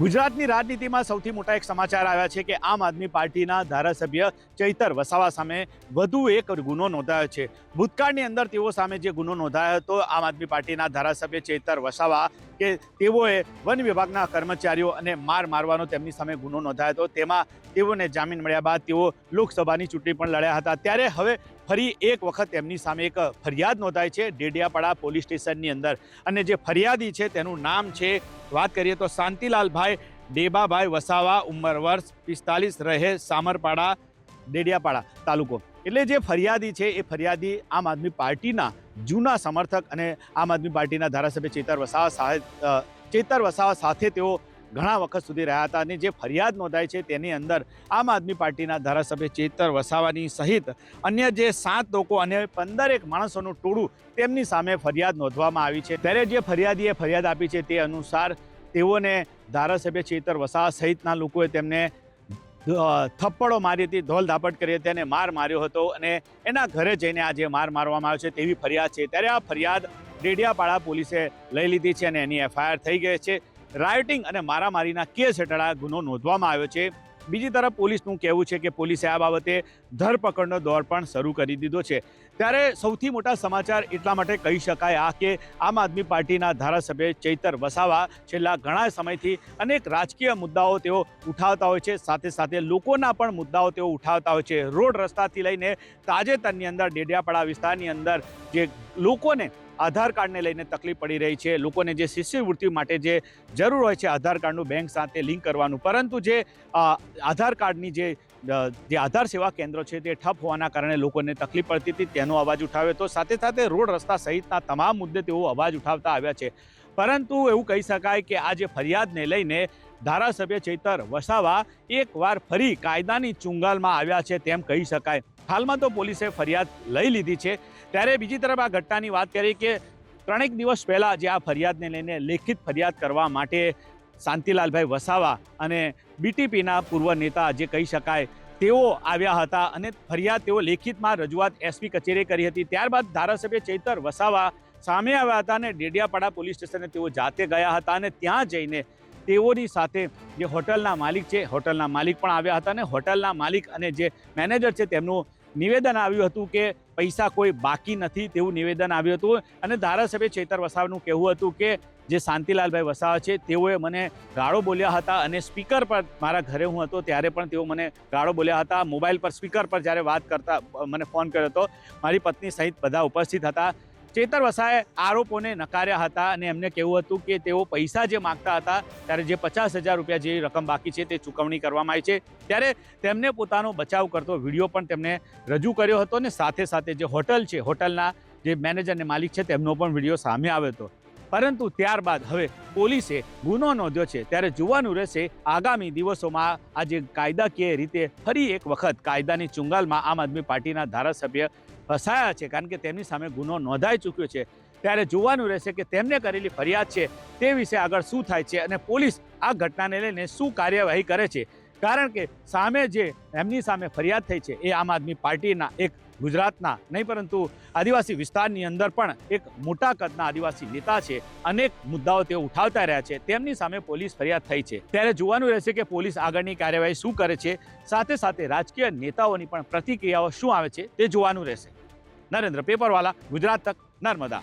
ગુજરાતની રાજનીતિમાં સૌથી મોટા એક સમાચાર આવ્યા છે કે આમ આદમી પાર્ટીના ધારાસભ્ય ચૈતર વસાવા સામે વધુ એક ગુનો નોંધાયો છે. ભૂતકાળની અંદર તેઓ સામે જે ગુનો નોંધાયો હતો, આમ આદમી પાર્ટીના ધારાસભ્ય ચૈતર વસાવા કે તેઓએ વન વિભાગના કર્મચારીઓ અને માર મારવાનો તેમની સામે ગુનો નોંધાયો હતો. તેમાં તેઓને જામીન મળ્યા બાદ તેઓ લોકસભાની ચૂંટણી પણ લડ્યા હતા. ત્યારે હવે ફરી એક વખત તેમની સામે એક ફરિયાદ નોંધાઈ છે ડેડિયાપાડા પોલીસ સ્ટેશનની અંદર. અને જે ફરિયાદી છે તેનું નામ છે, વાત કરીએ તો શાંતિલાલભાઈ ડેબાભાઈ વસાવા ઉંમર વર્ષ પિસ્તાલીસ, રહે સામરપાડા, ડેડિયાપાડા તાલુકો. એટલે જે ફરિયાદી છે, એ ફરિયાદી આમ આદમી પાર્ટીના જૂના સમર્થક અને આમ આદમી પાર્ટીના ધારાસભ્ય ચેતર વસાવા સાથે ચેતર વસાવા સાથે તેઓ ઘણા વખત સુધી રહ્યા હતા અને જે ફરિયાદ નોંધાઈ છે, તેની અંદર આમ આદમી પાર્ટીના ધારાસભ્ય ચેતર વસાવાની સહિત અન્ય જે સાત લોકો અને પંદરેક માણસોનું ટોળું તેમની સામે ફરિયાદ નોંધવામાં આવી છે. ત્યારે જે ફરિયાદીએ ફરિયાદ આપી છે, તે અનુસાર તેઓને ધારાસભ્ય ચેતર વસાવા સહિતના લોકોએ તેમને થપ્પડો મારી હતી ધોલ ધાપટ કરી હતી અને માર માર્યો હતો અને એના ઘરે જઈને આજે માર મારવામાં આવ્યો છે તેવી ફરિયાદ છે. ત્યારે આ ફરિયાદ ડેડિયાપાડા પોલીસે લઈ લીધી છે અને એની એફઆઈઆર થઈ ગઈ છે. રાયોટિંગ અને મારામારીના કેસ હેઠળ આ ગુનો નોંધવામાં આવ્યો છે. બીજી તરફ પોલીસનું કહેવું છે કે પોલીસે આ બાબતે ધરપકડનો દોર પણ શરૂ કરી દીધો છે. ત્યારે સૌથી મોટા સમાચાર એટલા માટે કહી શકાય આ કે આમ આદમી પાર્ટીના ધારાસભ્ય ચૈતર વસાવા છેલ્લા ઘણા સમયથી અનેક રાજકીય મુદ્દાઓ તેઓ ઉઠાવતા હોય છે. સાથે સાથે લોકોના પણ મુદ્દાઓ તેઓ ઉઠાવતા હોય છે. રોડ રસ્તાથી લઈને તાજેતરની અંદર ડેડિયાપાડા વિસ્તારની અંદર જે લોકોને આધાર કાર્ડને લઈને તકલીફ પડી રહી છે. લોકોને જે શિષ્યવૃત્તિ માટે જે જરૂર હોય છે આધાર કાર્ડનું બેંક સાથે લિંક કરવાનું. પરંતુ જે આધાર કાર્ડની જે જે આધાર સેવા કેન્દ્રો છે તે ઠપ હોવાના કારણે લોકોને તકલીફ પડતી હતી. તેનો અવાજ ઉઠાવ્યો હતો. સાથે સાથે રોડ રસ્તા સહિતના તમામ મુદ્દે તેઓ અવાજ ઉઠાવતા આવ્યા છે. પરંતુ એવું કહી શકાય કે આ જે ફરિયાદને લઈને ધારાસભ્ય ચૈતર વસાવા એકવાર ફરી કાયદાની ચુંગાલમાં આવ્યા છે તેમ કહી શકાય. હાલમાં તો પોલીસે ફરિયાદ લઈ લીધી છે. ત્યારે બીજી તરફ આ ઘટનાની વાત કરી કે ત્રણેક દિવસ પહેલાં જે આ ફરિયાદને લઈને લેખિત ફરિયાદ કરવા માટે શાંતિલાલભાઈ વસાવા અને બીટીપીના પૂર્વ નેતા જે કહી શકાય તેઓ આવ્યા હતા અને ફરિયાદ તેઓ લેખિતમાં રજૂઆત એસપી કચેરીએ કરી હતી. ત્યારબાદ ધારાસભ્ય ચૈતર વસાવા સામે આવ્યા હતા અને ડેડિયાપાડા પોલીસ સ્ટેશને તેઓ જાતે ગયા હતા અને ત્યાં જઈને તેઓની સાથે જે હોટલના માલિક છે, હોટલના માલિક પણ આવ્યા હતા અને હોટલના માલિક અને જે મેનેજર છે, તેમનું નિવેદન આવ્યું હતું કે પૈસા કોઈ બાકી નથી તેવું નિવેદન આવ્યું હતું અને ધારાસભ્ય ચેતર વસાવાનું કહેવું હતું કે જે શાંતિલાલભાઈ વસાવા છે, તેઓએ મને ગાળો બોલ્યા હતા અને સ્પીકર પર મારા ઘરે હું હતો ત્યારે પણ તેઓ મને ગાળો બોલ્યા હતા. મોબાઈલ પર સ્પીકર પર જ્યારે વાત કરતા મને ફોન કર્યો હતો. મારી પત્ની સહિત બધા ઉપસ્થિત હતા. ચેતર વસાએ આરોપોને નકાર્યા હતા અને એમને કહેવું હતું કે તેઓ પૈસા જે માગતા હતા ત્યારે જે પચાસ હજાર રૂપિયા જેવી રકમ બાકી છે તે ચૂકવણી કરવામાં આવી છે. ત્યારે તેમને પોતાનો બચાવ કરતો વીડિયો પણ તેમને રજૂ કર્યો હતો અને સાથે સાથે જે હોટલ છે, હોટલના જે મેનેજર અને માલિક છે તેમનો પણ વીડિયો સામે આવ્યો હતો. પરંતુ ત્યારબાદ હવે પોલીસે ગુનો નોંધ્યો છે. ત્યારે જોવાનું રહેશે આગામી દિવસોમાં આજે કાયદાકીય રીતે ફરી એક વખત કાયદાની ચુંગાલમાં આમ આદમી પાર્ટીના ધારાસભ્ય ફસાયા છે, કારણ કે તેમની સામે ગુનો નોંધાઈ ચૂક્યો છે. ત્યારે જોવાનું રહેશે કે તેમને કરેલી ફરિયાદ છે તે વિશે આગળ શું થાય છે અને પોલીસ આ ઘટનાને લઈને શું કાર્યવાહી કરે છે. કારણ કે સામે જે એમની સામે ફરિયાદ થઈ છે એ આમ આદમી પાર્ટીના એક ગુજરાતના નહીં, પરંતુ આદિવાસી વિસ્તારની અંદર પણ એક મોટા કદના આદિવાસી નેતા છે. અનેક મુદ્દાઓ તેઓ ઉઠાવતા રહ્યા છે. તેમની સામે પોલીસ ફરિયાદ થઈ છે. ત્યારે જોવાનું રહેશે કે પોલીસ આગળની કાર્યવાહી શું કરે છે. સાથે સાથે રાજકીય નેતાઓની પણ પ્રતિક્રિયાઓ શું આવે છે તે જોવાનું રહેશે. નરેન્દ્ર પેપરવાલા, ગુજરાત તક નર્મદા.